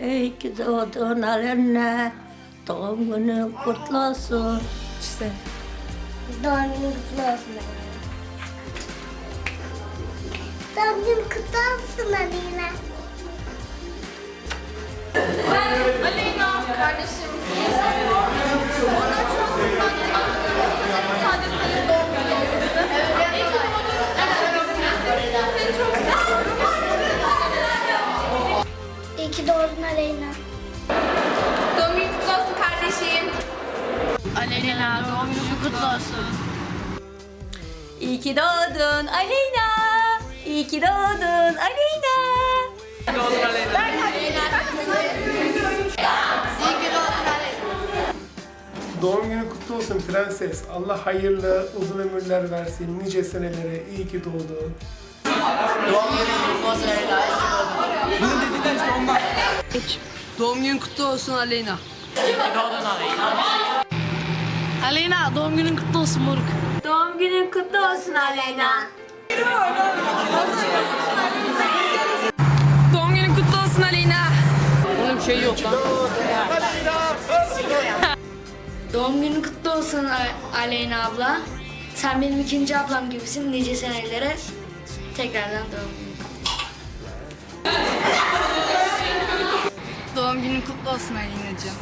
İyi ki doğdun Alena. Doğum günün kutlu olsun. İşte. Doğum günün kutlu olsun. Doğum günün kutlu olsun Aleyna. Ben Aleyna kardeşim. Ki doğdun Aleyna. Doğum günün kutlu olsun kardeşim. Aleyna doğum günün kutlu olsun. İyi ki doğdun Aleyna. İyi ki doğdun Aleyna. Doğum günü kutlu olsun prenses. Allah hayırlı uzun ömürler versin. Nice senelere iyi ki doğdun. Doğum günün kutlu olsun Aleyna. Aleyna doğum günün kutlu olsun moruk. Doğum günün kutlu olsun Aleyna. Doğum günün kutlu olsun Aleyna. Bunun bir şeyi yok lan. Doğum günün kutlu olsun Aleyna abla. Sen benim ikinci ablam gibisin nice senelere. Tekrardan doğum günün Doğum günün kutlu olsun Aleyna'cığım.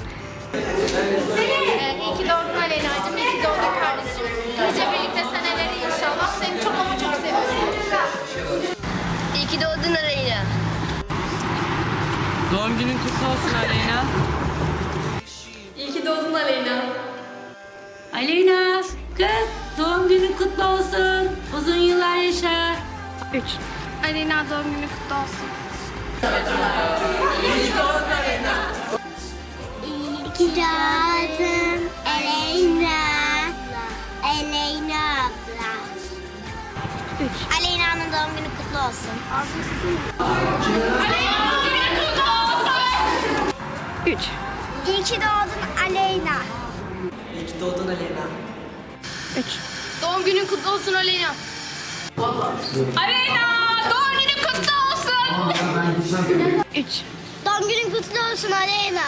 Ee, iyi ki doğdun Aleyna'cığım. İyi ki doğdun kardeşim. Nice birlikte seneleri inşallah. Seni çok ama çok seviyorum. İyi ki doğdun Aleyna. Doğum günün kutlu olsun Aleyna. İyi ki doğdun Aleyna. Aleyna kız doğum günün kutlu olsun. Uzun yıllar yaşa. Aleyna doğum günü kutlu olsun. İyi ki doğdun Aleyna. Aleyna abla. Aleyna'nın doğum günü kutlu olsun. İyi ki doğdun Aleyna. Doğum günün kutlu olsun Aleyna. Aleyna doğum günün kutlu olsun. Doğum günün kutlu olsun Aleyna.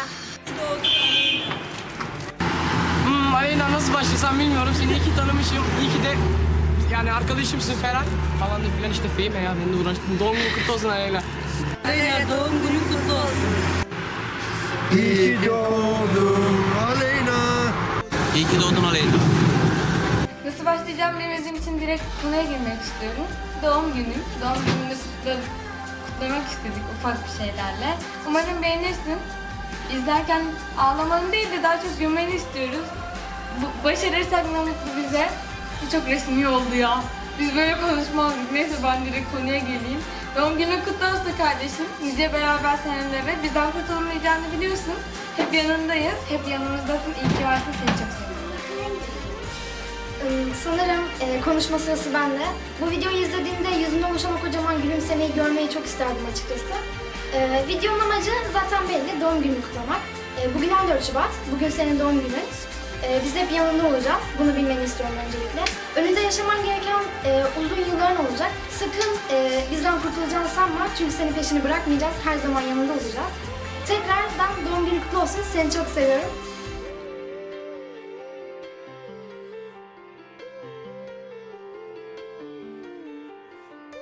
Hmm, Aleyna nasıl başlasam bilmiyorum. Seni iyi ki tanımışım. İyi ki de yani arkadaşımsın Ferhat. Falan da filan işte Fehime ya. Ben de uğraştım. Doğum günün kutlu olsun Aleyna. İyi ki doğdun Aleyna. İyi ki doğdun Aleyna. Nasıl başlayacağım bilmediğim için direkt konuya girmek istiyorum. Doğum günüm. Doğum gününü kutla, kutlamak istedik ufak bir şeylerle. Umarım beğenirsin. İzlerken ağlamanı değil de daha çok gülmeni istiyoruz. Bu, başarırsak ne mutlu bize. Bu çok resmi oldu ya. Biz böyle konuşmazdık. Neyse ben direkt konuya geleyim. Doğum günün kutlu olsun kardeşim. Nice beraber senelere. Bizden kurtulamayacağını biliyorsun. Hep yanındayız. Hep yanımızdasın. İyi ki varsın. Seni çok seviyorum. Sanırım e, konuşma sırası bende. Bu videoyu izlediğinde yüzünde görmeyi çok isterdim açıkçası. Ee, videonun amacı zaten belli, doğum gününü kutlamak. Ee, bugün 14 Şubat, bugün senin doğum günün. Ee, biz hep yanında olacağız, bunu bilmeni istiyorum öncelikle. Önünde yaşaman gereken e, uzun yılların olacak. Sakın e, bizden kurtulacağını sanma çünkü senin peşini bırakmayacağız, her zaman yanında olacağız. Tekrardan doğum günü kutlu olsun, seni çok seviyorum.